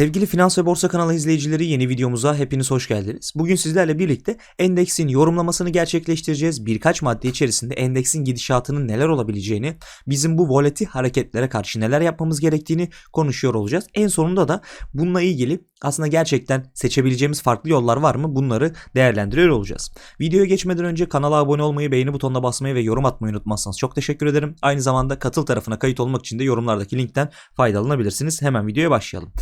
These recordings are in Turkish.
Sevgili Finans ve Borsa kanalı izleyicileri yeni videomuza hepiniz hoş geldiniz. Bugün sizlerle birlikte endeksin yorumlamasını gerçekleştireceğiz. Birkaç madde içerisinde endeksin gidişatının neler olabileceğini, bizim bu volatil hareketlere karşı neler yapmamız gerektiğini konuşuyor olacağız. En sonunda da bununla ilgili aslında gerçekten seçebileceğimiz farklı yollar var mı bunları değerlendiriyor olacağız. Videoya geçmeden önce kanala abone olmayı, beğeni butonuna basmayı ve yorum atmayı unutmazsanız çok teşekkür ederim. Aynı zamanda katıl tarafına kayıt olmak için de yorumlardaki linkten faydalanabilirsiniz. Hemen videoya başlayalım.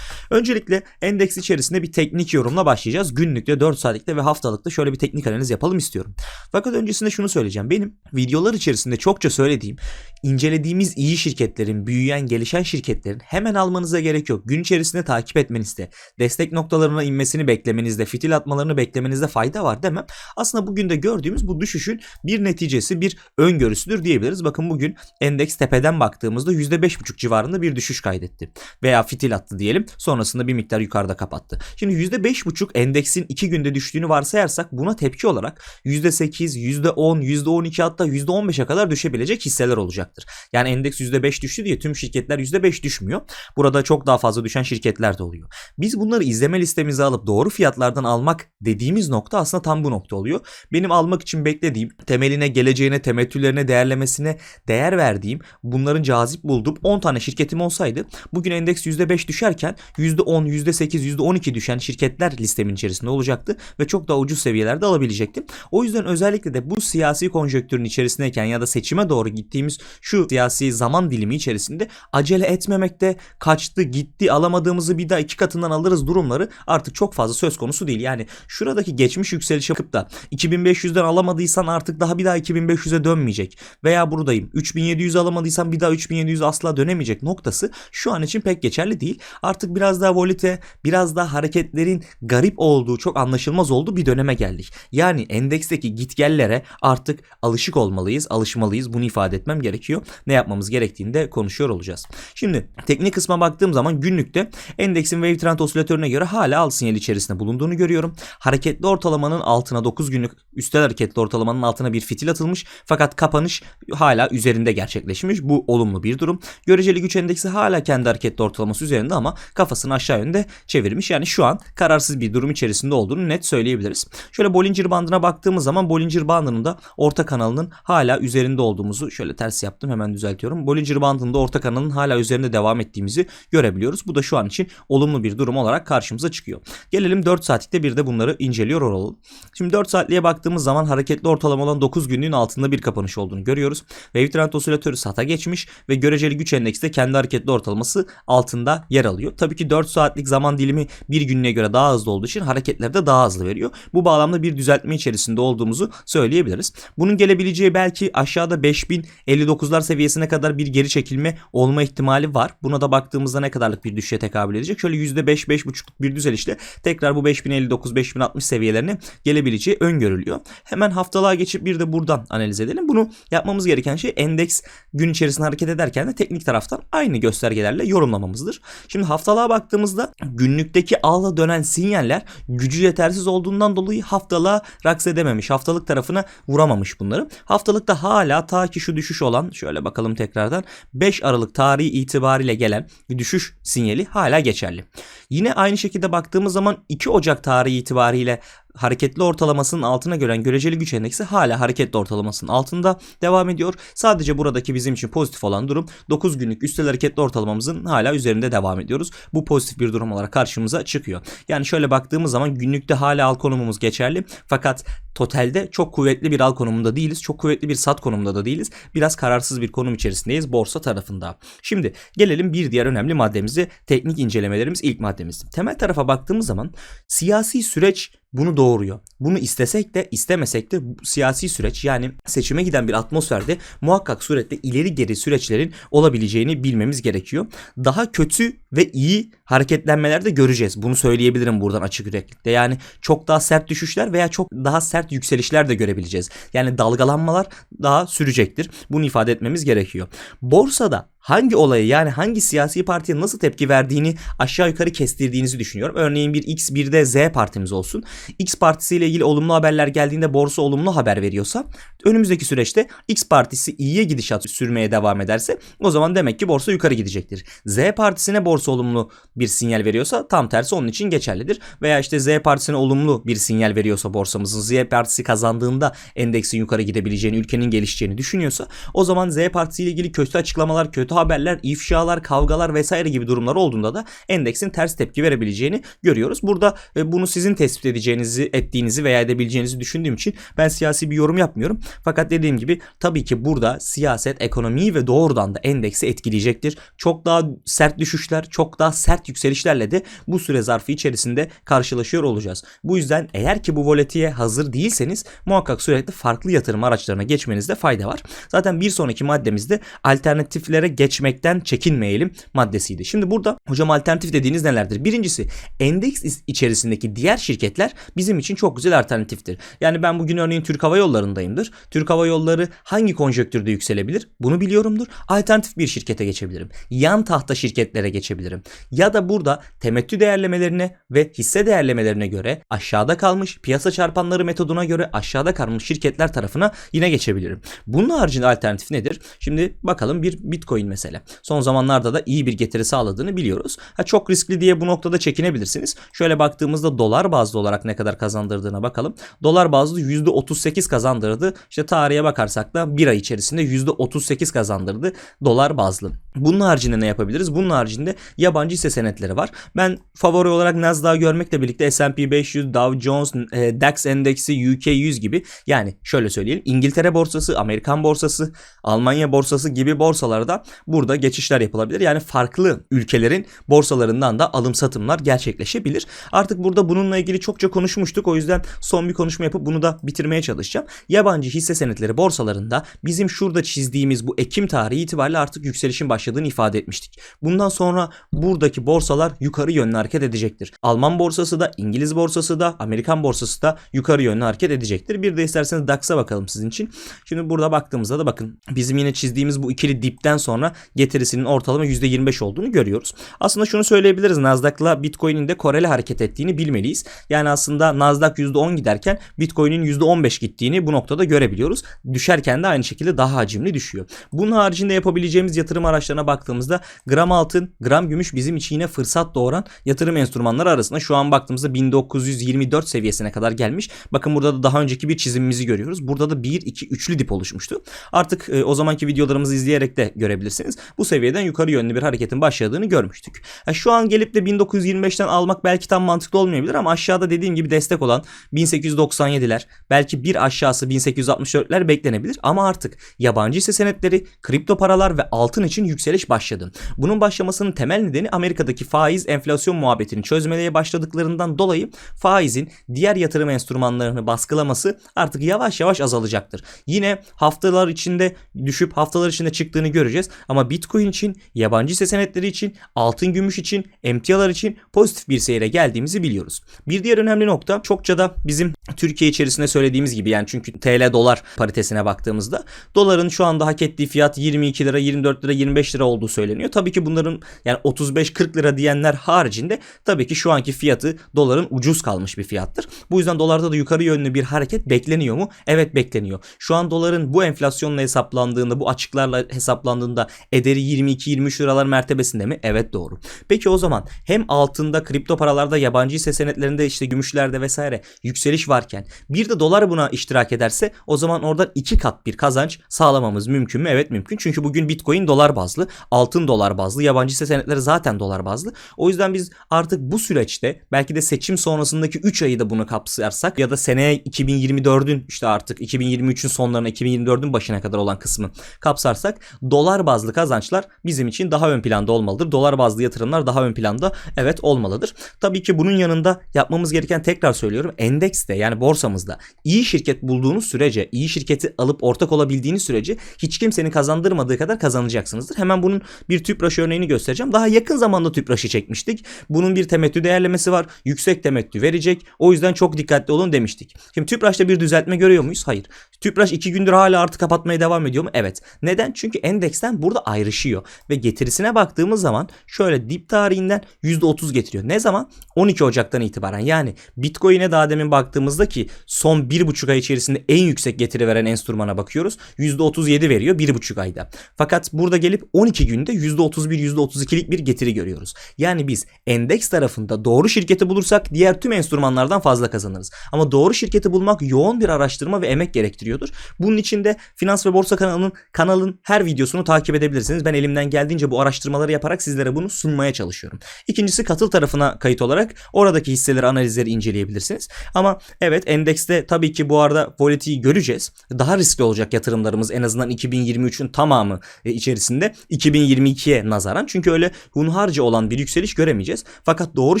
Öncelikle endeks içerisinde bir teknik yorumla başlayacağız. Günlükte, 4 saatlikte ve haftalıkta şöyle bir teknik analiz yapalım istiyorum. Fakat öncesinde şunu söyleyeceğim. Benim videolar içerisinde çokça söylediğim, incelediğimiz iyi şirketlerin, büyüyen, gelişen şirketlerin hemen almanıza gerek yok. Gün içerisinde takip etmenizde, destek noktalarına inmesini beklemenizde, fitil atmalarını beklemenizde fayda var demem. Aslında bugün de gördüğümüz bu düşüşün bir neticesi, bir öngörüsüdür diyebiliriz. Bakın bugün endeks tepeden baktığımızda %5,5 civarında bir düşüş kaydetti. Veya fitil attı diyelim. Sonrasında bir miktar yukarıda kapattı. Şimdi %5,5 endeksin 2 günde düştüğünü varsayarsak buna tepki olarak %8, %10, %12 hatta %15'e kadar düşebilecek hisseler olacaktır. Yani endeks %5 düştü diye tüm şirketler %5 düşmüyor. Burada çok daha fazla düşen şirketler de oluyor. Biz bunları izleme listemize alıp doğru fiyatlardan almak dediğimiz nokta aslında tam bu nokta oluyor. Benim almak için beklediğim temeline, geleceğine, temettülerine, değerlemesine değer verdiğim, bunların cazip bulduğum 10 tane şirketim olsaydı bugün endeks %5 düşerken %10, %8, %12 düşen şirketler listemin içerisinde olacaktı ve çok daha ucuz seviyelerde alabilecektim. O yüzden özellikle de bu siyasi konjonktürün içerisindeyken ya da seçime doğru gittiğimiz şu siyasi zaman dilimi içerisinde acele etmemekte kaçtı gitti alamadığımızı bir daha iki katından alırız durumları artık çok fazla söz konusu değil. Yani şuradaki geçmiş yükselişe bakıp da 2500'den alamadıysan artık daha bir daha 2500'e dönmeyecek. Veya buradayım 3700 alamadıysan bir daha 3700 asla dönemeyecek noktası şu an için pek geçerli değil. Artık biraz daha volite, biraz daha hareketlerin garip olduğu, çok anlaşılmaz olduğu bir döneme geldik. Yani endeksteki gitgellere artık alışık olmalıyız, alışmalıyız. Bunu ifade etmem gerekiyor. Ne yapmamız gerektiğini de konuşuyor olacağız. Şimdi teknik kısma baktığım zaman günlükte endeksin wave trend osilatörüne göre hala al sinyali içerisinde bulunduğunu görüyorum. Hareketli ortalamanın altına 9 günlük üstel hareketli ortalamanın altına bir fitil atılmış fakat kapanış hala üzerinde gerçekleşmiş. Bu olumlu bir durum. Göreceli güç endeksi hala kendi hareketli ortalaması üzerinde ama kafasını aşağı yönde çevirmiş. Yani şu an kararsız bir durum içerisinde olduğunu net söyleyebiliriz. Şöyle Bollinger bandına baktığımız zaman Bollinger bandının da orta kanalının hala üzerinde olduğumuzu şöyle ters yaptım hemen düzeltiyorum. Bollinger bandının da orta kanalının hala üzerinde devam ettiğimizi görebiliyoruz. Bu da şu an için olumlu bir durum olarak karşımıza çıkıyor. Gelelim 4 saatlikte bir de bunları inceliyor olalım. Şimdi 4 saatliğe baktığımız zaman hareketli ortalama olan 9 günlüğün altında bir kapanış olduğunu görüyoruz. Wave trend osilatörü sata geçmiş ve göreceli güç endeksi de kendi hareketli ortalaması altında yer alıyor. Tabii ki 4 saatlik zaman dilimi bir günlüğe göre daha hızlı olduğu için hareketler de daha hızlı veriyor. Bu bağlamda bir düzeltme içerisinde olduğumuzu söyleyebiliriz. Bunun gelebileceği belki aşağıda 5059'lar seviyesine kadar bir geri çekilme olma ihtimali var. Buna da baktığımızda ne kadarlık bir düşüşe tekabül edecek? Şöyle %5-5,5'luk bir düzelişle tekrar bu 5059-5060 seviyelerine gelebileceği öngörülüyor. Hemen haftalığa geçip bir de buradan analiz edelim. Bunu yapmamız gereken şey endeks gün içerisinde hareket ederken de teknik taraftan aynı göstergelerle yorumlamamızdır. Şimdi haftalığa baktığımızda günlükteki ağla dönen sinyaller gücü yetersiz olduğundan dolayı haftalığa raks edememiş. Haftalık tarafına vuramamış bunları. Haftalıkta hala ta ki şu düşüş olan şöyle bakalım tekrardan 5 Aralık tarihi itibariyle gelen bir düşüş sinyali hala geçerli. Yine aynı şekilde baktığımız zaman 2 Ocak tarihi itibariyle hareketli ortalamasının altına gören göreceli güç endeksi hala hareketli ortalamasının altında devam ediyor. Sadece buradaki bizim için pozitif olan durum 9 günlük üstel hareketli ortalamamızın hala üzerinde devam ediyoruz. Bu pozitif bir durum olarak karşımıza çıkıyor. Yani şöyle baktığımız zaman günlükte hala al konumumuz geçerli fakat totalde çok kuvvetli bir al konumunda değiliz. Çok kuvvetli bir sat konumunda da değiliz. Biraz kararsız bir konum içerisindeyiz borsa tarafında. Şimdi gelelim bir diğer önemli maddemize teknik incelemelerimiz ilk maddemiz. Temel tarafa baktığımız zaman siyasi süreç bunu doğuruyor. Bunu istesek de istemesek de siyasi süreç yani seçime giden bir atmosferde muhakkak suretle ileri geri süreçlerin olabileceğini bilmemiz gerekiyor. Daha kötü ve iyi hareketlenmeler de göreceğiz. Bunu söyleyebilirim buradan açık yüreklikte. Yani çok daha sert düşüşler veya çok daha sert yükselişler de görebileceğiz. Yani dalgalanmalar daha sürecektir. Bunu ifade etmemiz gerekiyor. Borsada hangi olayı yani hangi siyasi partiye nasıl tepki verdiğini aşağı yukarı kestirdiğinizi düşünüyorum. Örneğin bir X bir de Z partimiz olsun. X partisiyle ilgili olumlu haberler geldiğinde borsa olumlu haber veriyorsa önümüzdeki süreçte X partisi iyiye gidişat sürmeye devam ederse o zaman demek ki borsa yukarı gidecektir. Z partisine borsa olumlu bir sinyal veriyorsa tam tersi onun için geçerlidir. Veya işte Z partisine olumlu bir sinyal veriyorsa borsamızın Z partisi kazandığında endeksin yukarı gidebileceğini, ülkenin gelişeceğini düşünüyorsa o zaman Z partisiyle ilgili kötü açıklamalar, kötü haberler, ifşalar, kavgalar vesaire gibi durumlar olduğunda da endeksin ters tepki verebileceğini görüyoruz. Burada e, bunu sizin tespit edeceğinizi, ettiğinizi veya edebileceğinizi düşündüğüm için ben siyasi bir yorum yapmıyorum. Fakat dediğim gibi tabii ki burada siyaset, ekonomiyi ve doğrudan da endeksi etkileyecektir. Çok daha sert düşüşler, çok daha sert yükselişlerle de bu süre zarfı içerisinde karşılaşıyor olacağız. Bu yüzden eğer ki bu voletiye hazır değilseniz muhakkak sürekli farklı yatırım araçlarına geçmenizde fayda var. Zaten bir sonraki maddemizde alternatiflere geçmekten çekinmeyelim maddesiydi. Şimdi burada hocam alternatif dediğiniz nelerdir? Birincisi endeks içerisindeki diğer şirketler bizim için çok güzel alternatiftir. Yani ben bugün örneğin Türk Hava Yolları'ndayımdır. Türk Hava Yolları hangi konjonktürde yükselebilir? Bunu biliyorumdur. Alternatif bir şirkete geçebilirim. Yan tahta şirketlere geçebilirim. Ya da burada temettü değerlemelerine ve hisse değerlemelerine göre aşağıda kalmış piyasa çarpanları metoduna göre aşağıda kalmış şirketler tarafına yine geçebilirim. Bunun haricinde alternatif nedir? Şimdi bakalım bir Bitcoin mesela. Son zamanlarda da iyi bir getiri sağladığını biliyoruz. Ha, çok riskli diye bu noktada çekinebilirsiniz. Şöyle baktığımızda dolar bazlı olarak ne kadar kazandırdığına bakalım. Dolar bazlı %38 kazandırdı. İşte tarihe bakarsak da bir ay içerisinde %38 kazandırdı dolar bazlı. Bunun haricinde ne yapabiliriz? Bunun haricinde yabancı hisse senetleri var. Ben favori olarak Nasdaq'ı görmekle birlikte S&P 500, Dow Jones, e, DAX endeksi, UK 100 gibi yani şöyle söyleyelim İngiltere borsası, Amerikan borsası, Almanya borsası gibi borsalarda burada geçişler yapılabilir. Yani farklı ülkelerin borsalarından da alım satımlar gerçekleşebilir. Artık burada bununla ilgili çokça konuşmuştuk. O yüzden son bir konuşma yapıp bunu da bitirmeye çalışacağım. Yabancı hisse senetleri borsalarında bizim şurada çizdiğimiz bu Ekim tarihi itibariyle artık yükselişin başladığını ifade etmiştik. Bundan sonra buradaki borsalar yukarı yönlü hareket edecektir. Alman borsası da, İngiliz borsası da, Amerikan borsası da yukarı yönlü hareket edecektir. Bir de isterseniz DAX'a bakalım sizin için. Şimdi burada baktığımızda da bakın bizim yine çizdiğimiz bu ikili dipten sonra getirisinin ortalama %25 olduğunu görüyoruz. Aslında şunu söyleyebiliriz. Nasdaq'la Bitcoin'in de koreli hareket ettiğini bilmeliyiz. Yani aslında Nasdaq %10 giderken Bitcoin'in %15 gittiğini bu noktada görebiliyoruz. Düşerken de aynı şekilde daha hacimli düşüyor. Bunun haricinde yapabileceğimiz yatırım araçlarına baktığımızda gram altın, gram gümüş bizim için yine fırsat doğuran yatırım enstrümanları arasında şu an baktığımızda 1924 seviyesine kadar gelmiş. Bakın burada da daha önceki bir çizimimizi görüyoruz. Burada da 1 2 3'lü dip oluşmuştu. Artık e, o zamanki videolarımızı izleyerek de görebilirsiniz. Bu seviyeden yukarı yönlü bir hareketin başladığını görmüştük. Yani şu an gelip de 1925'ten almak belki tam mantıklı olmayabilir ama aşağıda dediğim gibi destek olan 1897'ler belki bir aşağısı 1864'ler beklenebilir ama artık yabancı hisse senetleri, kripto paralar ve altın için yükseliş başladı. Bunun başlamasının temel nedeni Amerika'daki faiz enflasyon muhabbetini çözmeye başladıklarından dolayı faizin diğer yatırım enstrümanlarını baskılaması artık yavaş yavaş azalacaktır. Yine haftalar içinde düşüp haftalar içinde çıktığını göreceğiz ama Bitcoin için, yabancı hisse senetleri için, altın gümüş için, emtialar için pozitif bir seyre geldiğimizi biliyoruz. Bir diğer önemli nokta çokça da bizim Türkiye içerisinde söylediğimiz gibi yani çünkü TL dolar paritesine baktığımızda doların şu anda hak ettiği fiyat 22 lira, 24 lira, 25 lira olduğu söyleniyor. Tabii ki bunların yani 35-40 lira diyenler haricinde tabii ki şu anki fiyatı doların ucuz kalmış bir fiyattır. Bu yüzden dolarda da yukarı yönlü bir hareket bekleniyor mu? Evet bekleniyor. Şu an doların bu enflasyonla hesaplandığında, bu açıklarla hesaplandığında ederi 22-23 liralar mertebesinde mi? Evet doğru. Peki o zaman hem altında, kripto paralarda, yabancı hisse senetlerinde işte gümüşlerde vesaire yükseliş varken bir de dolar buna iştirak ederse o zaman oradan iki kat bir kazanç sağlamamız mümkün mü? Evet mümkün. Çünkü bugün Bitcoin dolar bazlı, altın dolar bazlı, yabancı hisse senetleri zaten dolar bazlı. O yüzden biz artık bu süreçte belki de seçim sonrasındaki 3 ayı da bunu kapsarsak ya da seneye 2024'ün işte artık 2023'ün sonlarına 2024'ün başına kadar olan kısmı kapsarsak dolar bazlı kazançlar bizim için daha ön planda olmalıdır. Dolar bazlı yatırımlar daha ön planda evet olmalıdır. Tabii ki bunun yanında yapmamız gereken tekrar söylüyorum endekste yani borsamızda iyi şirket bulduğunuz sürece iyi şirketi alıp ortak olabildiğiniz sürece hiç kimsenin kazandırmadığı kadar kazanacaksınızdır. Hemen bunun bir tüpraş örneğini göstereceğim. Daha yakın zamanda tüpraşı çekmiştik. Bunun bir temettü değerlemesi var. Yüksek temettü verecek. O yüzden çok dikkatli olun demiştik. Şimdi tüpraşta bir düzeltme görüyor muyuz? Hayır. Tüpraş 2 gündür hala artı kapatmaya devam ediyor mu? Evet. Neden? Çünkü endeksten burada ayrışıyor. Ve getirisine baktığımız zaman şöyle dip tarihinden %30 getiriyor. Ne zaman? 12 Ocak'tan itibaren. Yani Bitcoin'e daha demin baktığımızda ki son 1,5 ay içerisinde en yüksek getiri veren enstrümana bakıyoruz. %37 veriyor 1,5 ayda. Fakat burada gelip 12 günde %31 %32'lik bir getiri görüyoruz. Yani biz endeks tarafında doğru şirketi bulursak diğer tüm enstrümanlardan fazla kazanırız. Ama doğru şirketi bulmak yoğun bir araştırma ve emek gerektiriyordur. Bunun için de Finans ve Borsa kanalının kanalın her videosunu takip edebilirsiniz. Ben elimden geldiğince bu araştırmaları yaparak sizlere bunu sunmaya çalışıyorum. İkincisi katıl tarafına kayıt olarak oradaki hisseleri analizleri inceleyebilirsiniz. Ama evet endekste tabii ki bu arada volatiliteyi göreceğiz. Daha riskli olacak yatırımlarımız en azından 2023'ün tamamı e, içerisinde 2022'ye nazaran. Çünkü öyle hunharca olan bir yükseliş göremeyeceğiz. Fakat doğru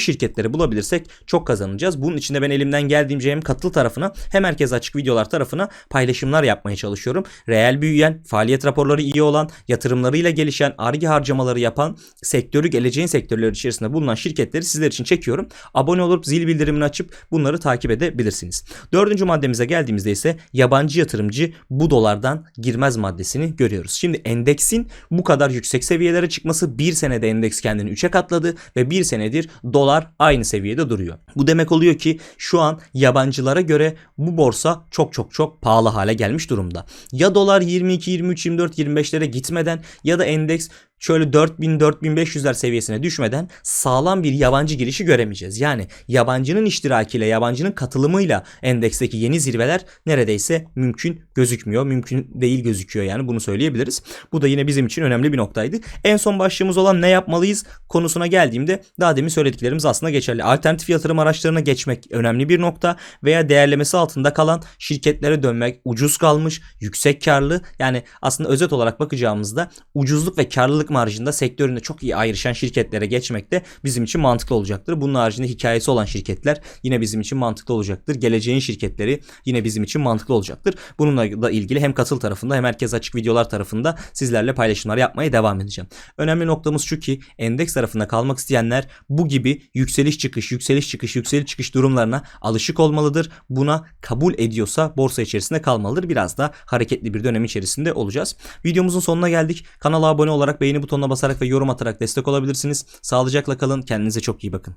şirketleri bulabilirsek çok kazanacağız. Bunun için de ben elimden geldiğince hem katıl tarafına hem herkese açık videolar tarafına paylaşımlar yapmaya çalışıyorum. Reel büyüyen, faaliyet raporları iyi olan, yatırımlarıyla gelişen, arge harcamaları yapan, sektörü geleceğin sektörleri içerisinde bulunan şirketleri sizler için çekiyorum. Abone olup zil bildirimini açıp bunları takip edebilirsiniz. Dördüncü maddemize geldiğimizde ise yabancı yatırımcı bu dolardan girmez maddesini görüyoruz. Şimdi endeksin bu kadar yüksek seviyelere çıkması bir senede endeks kendini 3'e katladı ve bir senedir dolar aynı seviyede duruyor. Bu demek oluyor ki şu an yabancılara göre bu borsa çok çok çok pahalı hale gelmiş durumda. Ya dolar 22, 23, 24, 25'lere gitmeden ya da endeks şöyle 4000-4500'ler seviyesine düşmeden sağlam bir yabancı girişi göremeyeceğiz. Yani yabancının iştirakiyle, yabancının katılımıyla endeksteki yeni zirveler neredeyse mümkün gözükmüyor. Mümkün değil gözüküyor yani bunu söyleyebiliriz. Bu da yine bizim için önemli bir noktaydı. En son başlığımız olan ne yapmalıyız konusuna geldiğimde daha demin söylediklerimiz aslında geçerli. Alternatif yatırım araçlarına geçmek önemli bir nokta veya değerlemesi altında kalan şirketlere dönmek ucuz kalmış, yüksek karlı yani aslında özet olarak bakacağımızda ucuzluk ve karlılık marjında sektöründe çok iyi ayrışan şirketlere geçmek de bizim için mantıklı olacaktır. Bunun haricinde hikayesi olan şirketler yine bizim için mantıklı olacaktır. Geleceğin şirketleri yine bizim için mantıklı olacaktır. Bununla da ilgili hem katıl tarafında hem herkes açık videolar tarafında sizlerle paylaşımlar yapmaya devam edeceğim. Önemli noktamız şu ki endeks tarafında kalmak isteyenler bu gibi yükseliş çıkış, yükseliş çıkış, yükseliş çıkış durumlarına alışık olmalıdır. Buna kabul ediyorsa borsa içerisinde kalmalıdır. Biraz da hareketli bir dönem içerisinde olacağız. Videomuzun sonuna geldik. Kanala abone olarak beğeni butonuna basarak ve yorum atarak destek olabilirsiniz. Sağlıcakla kalın. Kendinize çok iyi bakın.